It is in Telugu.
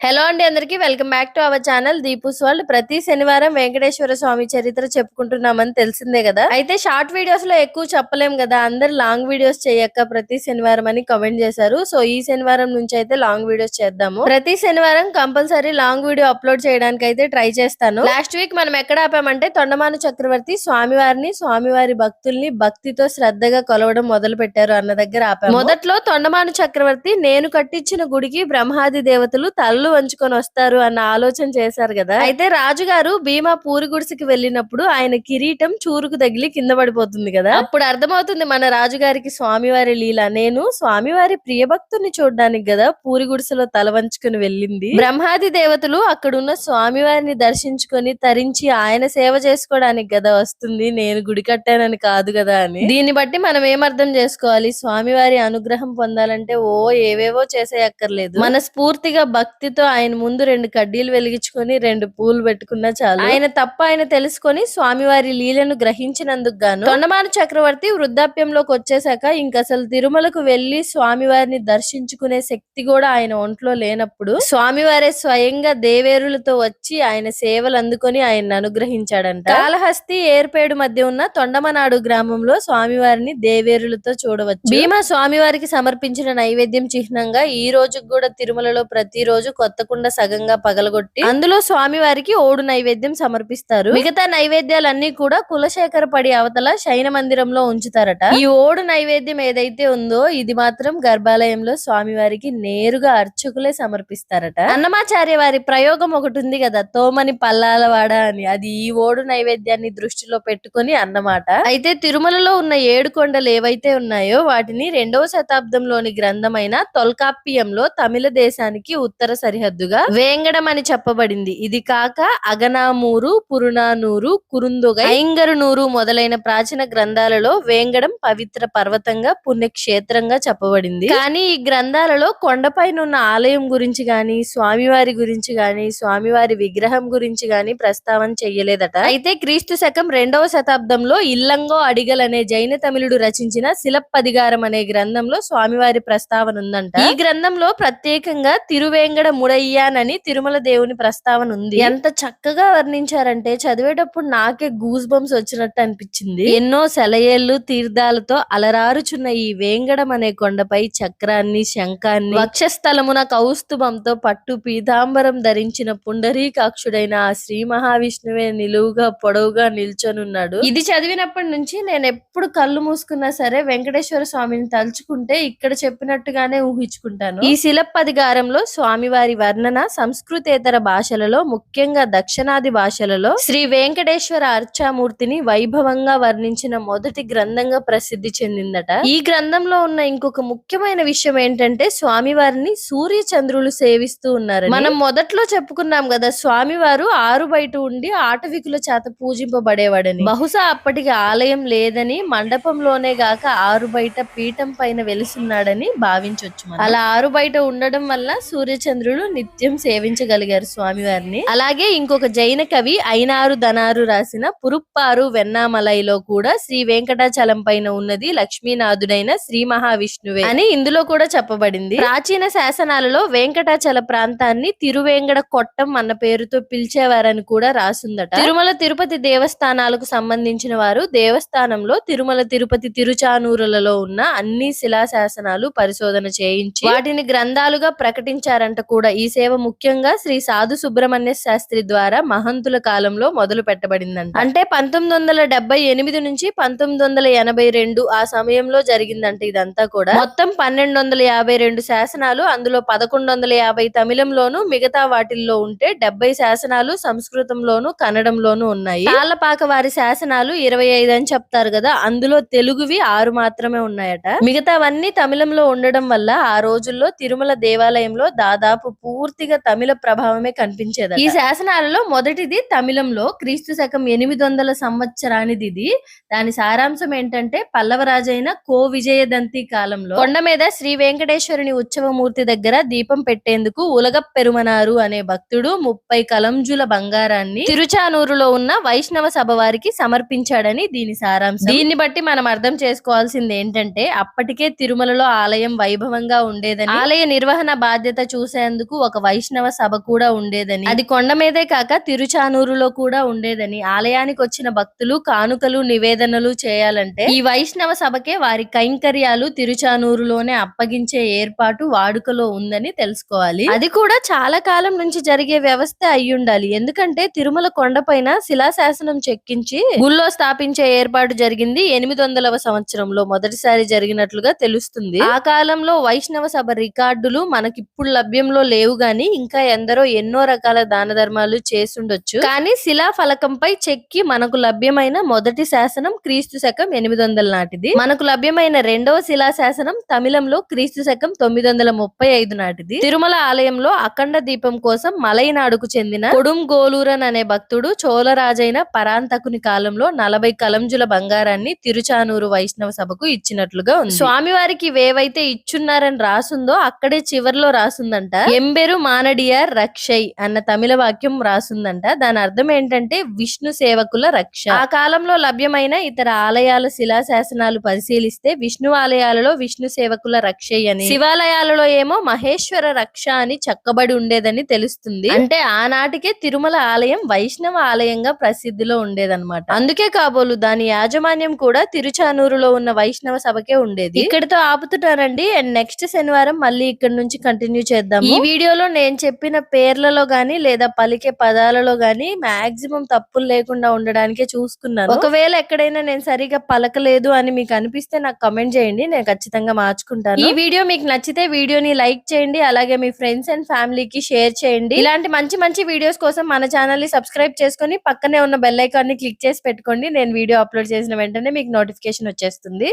హలో అండి అందరికి welcome back to our channel Deepu's world. ప్రతి శనివారం వెంకటేశ్వర స్వామి చరిత్ర చెప్పుకుంటున్నామని తెలిసిందే కదా. అయితే షార్ట్ వీడియోస్లో ఎక్కువ చెప్పలేం కదా అందరు లాంగ్ వీడియోస్ చేయక్క ప్రతి శనివారం అని కమెంట్ చేశారు. సో ఈ శనివారం నుంచి అయితే లాంగ్ వీడియోస్ చేద్దాము. ప్రతి శనివారం కంపల్సరీ లాంగ్ వీడియో అప్లోడ్ చేయడానికి అయితే ట్రై చేస్తాను. లాస్ట్ వీక్ మనం ఎక్కడ ఆపామంటే తొండమాను చక్రవర్తి స్వామివారిని స్వామివారి భక్తుల్ని భక్తితో శ్రద్ధగా కొలవడం మొదలు పెట్టారు అన్న దగ్గర ఆపాము. మొదట్లో తొండమాను చక్రవర్తి నేను కట్టించిన గుడికి బ్రహ్మాది దేవతలు తల్లు వంచుకొని వస్తారు అన్న ఆలోచన చేశారు కదా. అయితే రాజుగారు భీమా పూరి గుడిసెకి వెళ్ళినప్పుడు ఆయన కిరీటం చూరుకు తగిలి కింద పడిపోతుంది కదా. అప్పుడు అర్థమవుతుంది మన రాజుగారికి స్వామివారి లీల. నేను స్వామివారి ప్రియభక్తుని చూడడానికి కదా పూరి గుడిసెలో తల వంచుకొని వెళ్ళింది. బ్రహ్మాది దేవతలు అక్కడున్న స్వామివారిని దర్శించుకొని తరించి ఆయన సేవ చేసుకోవడానికి కదా వస్తుంది. నేను గుడి కట్టానని కాదు కదా అని. దీన్ని బట్టి మనం ఏమర్థం చేసుకోవాలి? స్వామివారి అనుగ్రహం పొందాలంటే ఓ ఏవేవో చేసేయక్కర్లేదు. మన స్ఫూర్తిగా భక్తితో ఆయన ముందు రెండు కడ్డీలు వెలిగించుకొని రెండు పూలు పెట్టుకున్నా చాలు. ఆయన తప్ప ఆయన తెలుసుకొని స్వామివారి లీలను గ్రహించినందుకు గాను తొండమాను చక్రవర్తి వృద్ధాప్యంలోకి వచ్చేసాక ఇంక అసలు తిరుమలకు వెళ్ళి స్వామివారిని దర్శించుకునే శక్తి కూడా ఆయన ఒంట్లో లేనప్పుడు స్వామివారే స్వయంగా దేవేరులతో వచ్చి ఆయన సేవలు అందుకొని ఆయన అనుగ్రహించాడంట. కాళహస్తి ఏర్పేడు మధ్య ఉన్న తొండమనాడు గ్రామంలో స్వామివారిని దేవేరులతో చూడవచ్చు. భీమా స్వామివారికి సమర్పించిన నైవేద్యం చిహ్నంగా ఈ రోజు కూడా తిరుమలలో ప్రతిరోజు కొత్త కుండ సగంగా పగలగొట్టి అందులో స్వామివారికి ఓడు నైవేద్యం సమర్పిస్తారు. మిగతా నైవేద్యాలన్నీ కూడా కులశేఖర పడి అవతల శయన మందిరంలో ఉంచుతారట. ఈ ఓడు నైవేద్యం ఏదైతే ఉందో ఇది మాత్రం గర్భాలయంలో స్వామివారికి నేరుగా అర్చకులే సమర్పిస్తారట. అన్నమాచార్య వారి ప్రయోగం ఒకటి ఉంది కదా తోమని పల్లాలవాడ అని. అది ఈ ఓడు నైవేద్యాన్ని దృష్టిలో పెట్టుకొని అన్నమాట. అయితే తిరుమలలో ఉన్న ఏడు కొండలు ఏవైతే ఉన్నాయో వాటిని రెండవ శతాబ్దంలోని గ్రంథమైన తొల్కాప్పియంలో తమిళ దేశానికి ఉత్తర సరిహద్దుగా వేంగడం అని చెప్పబడింది. ఇది కాక అగనామూరు పురునానూరు కురుందుగ ఐంగరునూరు మొదలైన ప్రాచీన గ్రంథాలలో వేంగడం పవిత్ర పర్వతంగా పుణ్యక్షేత్రంగా చెప్పబడింది. కానీ ఈ గ్రంథాలలో కొండపైన ఉన్న ఆలయం గురించి గాని స్వామివారి గురించి గాని స్వామివారి విగ్రహం గురించి గాని ప్రస్తావన చెయ్యలేదట. అయితే క్రీస్తు శకం రెండవ శతాబ్దంలో ఇల్లంగో అడిగల్ అనే జైన తమిళుడు రచించిన శిలప్పదిగారం అనే గ్రంథంలో స్వామివారి ప్రస్తావన ఉందంట. ఈ గ్రంథంలో ప్రత్యేకంగా తిరువేంగడ ముడయ్యానని తిరుమల దేవుని ప్రస్తావన ఉంది. ఎంత చక్కగా వర్ణించారంటే చదివేటప్పుడు నాకే గూస్ బంప్స్ వచ్చినట్టు అనిపించింది. ఎన్నో సెలయేళ్ళు తీర్థాలతో అలరారుచున్న ఈ వేంగడం అనే కొండపై చక్రాన్ని శంఖాన్ని వక్షస్థలమున కౌస్తుభంతో పట్టు పీతాంబరం ధరించిన పుండరీకాక్షుడైన ఆ శ్రీ మహావిష్ణువే నిలువుగా పొడవుగా నిల్చొనున్నాడు. ఇది చదివినప్పటి నుంచి నేను ఎప్పుడు కళ్ళు మూసుకున్నా సరే వెంకటేశ్వర స్వామిని తలుచుకుంటే ఇక్కడ చెప్పినట్టుగానే ఊహించుకుంటాను. ఈ శిలప్పదిగారంలో స్వామివారి వర్ణన సంస్కృతేతర భాషలలో ముఖ్యంగా దక్షిణాది భాషలలో శ్రీ వెంకటేశ్వర అర్చామూర్తిని వైభవంగా వర్ణించిన మొదటి గ్రంథంగా ప్రసిద్ధి చెందిందట. ఈ గ్రంథంలో ఉన్న ఇంకొక ముఖ్యమైన విషయం ఏంటంటే స్వామివారిని సూర్య చంద్రులు సేవిస్తూ ఉన్నారు మనం మొదట్లో చెప్పుకున్నాం కదా స్వామివారు ఆరు బయట ఉండి ఆటవికుల చేత పూజింపబడేవాడని. బహుశా అప్పటికి ఆలయం లేదని మండపంలోనే గాక ఆరు బయట పీఠం పైన వెలుసున్నాడని భావించవచ్చు అలా ఆరు బయట ఉండడం వల్ల సూర్యచంద్రులు నిత్యం సేవించగలిగారు స్వామివారిని. అలాగే ఇంకొక జైన కవి ఐనారు ధనారు రాసిన పురుప్పారు వెన్నామలైలో కూడా శ్రీ వెంకటాచలం పైన ఉన్నది లక్ష్మీనాథుడైన శ్రీ మహావిష్ణువే అని ఇందులో కూడా చెప్పబడింది. ప్రాచీన శాసనాలలో వెంకటాచల ప్రాంతాన్ని తిరువేంగడ కొట్టం అన్న పేరుతో పిలిచేవారని కూడా రాసుందట. తిరుమల తిరుపతి దేవస్థానాలకు సంబంధించిన వారు దేవస్థానంలో తిరుమల తిరుపతి తిరుచానూరులలో ఉన్న అన్ని శిలా శాసనాలు పరిశోధన చేయించి వాటిని గ్రంథాలుగా ప్రకటించారంట కూడా ఈ సేవ ముఖ్యంగా శ్రీ సాధు సుబ్రహ్మణ్య శాస్త్రి ద్వారా మహంతుల కాలంలో మొదలు పెట్టబడిందంట. అంటే పంతొమ్మిది వందల డెబ్బై ఎనిమిది నుంచి పంతొమ్మిది వందల ఎనభై రెండు ఆ సమయంలో జరిగిందంట ఇదంతా కూడా. మొత్తం పన్నెండు వందల యాభై రెండు శాసనాలు అందులో పదకొండు వందల యాభై తమిళంలోను మిగతా వాటిల్లో ఉంటే డెబ్బై శాసనాలు సంస్కృతంలోను కన్నడంలోను ఉన్నాయి. తాళ్ళపాక వారి శాసనాలు ఇరవై ఐదు అని చెప్తారు కదా అందులో తెలుగువి ఆరు మాత్రమే ఉన్నాయట. మిగతావన్నీ తమిళంలో ఉండడం వల్ల ఆ రోజుల్లో తిరుమల దేవాలయంలో దాదాపు పూర్తిగా తమిళ ప్రభావమే కనిపించేది ఈ శాసనాలలో మొదటిది తమిళంలో క్రీస్తు శకం ఎనిమిది వందల సంవత్సరానిది ఇది. దాని సారాంశం ఏంటంటే పల్లవరాజైన కో విజయదంతి కాలంలో కొండ మీద శ్రీ వెంకటేశ్వరుని ఉత్సవమూర్తి దగ్గర దీపం పెట్టేందుకు ఉలగ పెరుమనారు అనే భక్తుడు ముప్పై కలంజుల బంగారాన్ని తిరుచానూరులో ఉన్న వైష్ణవ సభ వారికి సమర్పించాడని దీని సారాంశం. దీన్ని బట్టి మనం అర్థం చేసుకోవాల్సింది ఏంటంటే అప్పటికే తిరుమలలో ఆలయం వైభవంగా ఉండేదని ఆలయ నిర్వహణ బాధ్యత చూసేందుకు ముందుకు ఒక వైష్ణవ సభ కూడా ఉండేదని. అది కొండ మీదే కాక తిరుచానూరులో కూడా ఉండేదని. ఆలయానికి వచ్చిన భక్తులు కానుకలు నివేదనలు చేయాలంటే ఈ వైష్ణవ సభకే వారి కైంకర్యాలు తిరుచానూరులోనే అప్పగించే ఏర్పాటు వాడుకలో ఉందని తెలుసుకోవాలి. అది కూడా చాలా కాలం నుంచి జరిగే వ్యవస్థ అయి ఉండాలి. ఎందుకంటే తిరుమల కొండపైన శిలాశాసనం చెక్కించి గుళ్ళో స్థాపించే ఏర్పాటు జరిగింది ఎనిమిది వందలవ సంవత్సరంలో. మొదటిసారి జరిగినట్లుగా తెలుస్తుంది. ఆ కాలంలో వైష్ణవ సభ రికార్డులు మనకిప్పుడు లభ్యంలో లేవు గాని ఇంకా ఎందరో ఎన్నో రకాల దాన ధర్మాలు చేసుండొచ్చు కానీ శిలా ఫలకంపై చెక్కి మనకు లభ్యమైన మొదటి శాసనం క్రీస్తు శకం ఎనిమిది వందల నాటిది. మనకు లభ్యమైన రెండవ శిలా శాసనం తమిళంలో క్రీస్తు శకం తొమ్మిది వందల ముప్పై ఐదు నాటిది. తిరుమల ఆలయంలో అఖండ దీపం కోసం మలైనాడుకు చెందిన కొడుం గోలూరన్ అనే భక్తుడు చోళరాజైన పరాంతకుని కాలంలో నలభై కలంజుల బంగారాన్ని తిరుచానూరు వైష్ణవ సభకు ఇచ్చినట్లుగా ఉంది. స్వామివారికి వేవైతే ఇచ్చున్నారని రాసుందో అక్కడే చివర్లో రాసుందంట. ఎంబెరు మానడియార్ రక్షై అన్న తమిళ వాక్యం రాసుందంట. దాని అర్థం ఏంటంటే విష్ణు సేవకుల రక్ష. ఆ కాలంలో లభ్యమైన ఇతర ఆలయాల శిలాశాసనాలు పరిశీలిస్తే విష్ణు ఆలయాలలో విష్ణు సేవకుల రక్షై అని. శివాలయాలలో ఏమో మహేశ్వర రక్ష అని చెక్కబడి ఉండేదని తెలుస్తుంది. అంటే ఆనాటికే తిరుమల ఆలయం వైష్ణవ ఆలయంగా ప్రసిద్ధిలో ఉండేదన్నమాట. అందుకే కాబోలు దాని యాజమాన్యం కూడా తిరుచానూరులో ఉన్న వైష్ణవ సభకే ఉండేది. ఇక్కడితో ఆపుతున్నానండి అండ్ నెక్స్ట్ శనివారం మళ్ళీ ఇక్కడ నుంచి కంటిన్యూ చేద్దాం ఈ వీడియోలో నేను చెప్పిన పేర్లలో కానీ లేదా పలికే పదాలలో కానీ మాక్సిమం తప్పులు లేకుండా ఉండడానికే చూసుకున్నాను. ఒకవేళ ఎక్కడైనా నేను సరిగా పలకలేదు అని మీకు అనిపిస్తే నాకు కమెంట్ చేయండి నేను ఖచ్చితంగా మార్చుకుంటాను. ఈ వీడియో మీకు నచ్చితే వీడియోని లైక్ చేయండి అలాగే మీ ఫ్రెండ్స్ అండ్ ఫ్యామిలీకి షేర్ చేయండి. ఇలాంటి మంచి మంచి వీడియోస్ కోసం మన ఛానల్ని సబ్స్క్రైబ్ చేసుకొని పక్కనే ఉన్న బెల్ ఐకాన్ని క్లిక్ చేసి పెట్టుకోండి. నేను వీడియో అప్లోడ్ చేసిన వెంటనే మీకు నోటిఫికేషన్ వచ్చేస్తుంది.